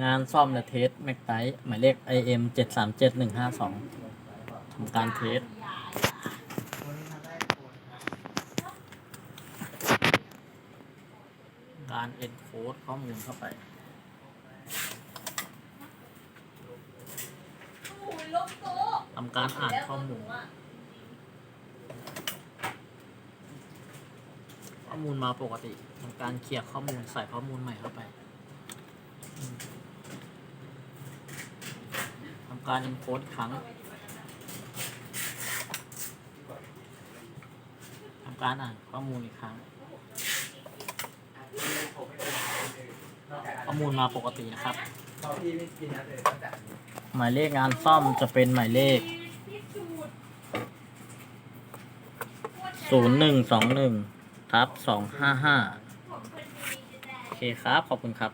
งานซ่อมและเทสแม็กไตหมายเลข IM เจ็ดสามเจ็ดหนึ่งห้าสองทำการเทสการเอ็นโคดข้อมูลเข้าไปทำการอ่านข้อมูล ข้อมูลมาปกติทำการเคลียร์ข้อมูลใส่ข้อมูลใหม่เข้าไป การ encode อีกครั้งทำการอ่านข้อมูลอีกครั้ง ข้อมูลมาปกตินะครับ หมายเลขงานซ่อมจะเป็นหมายเลขศูนย์หนึ่งสองหนึ่งทับสองห้าห้าโอเคครับ ขอบคุณครับ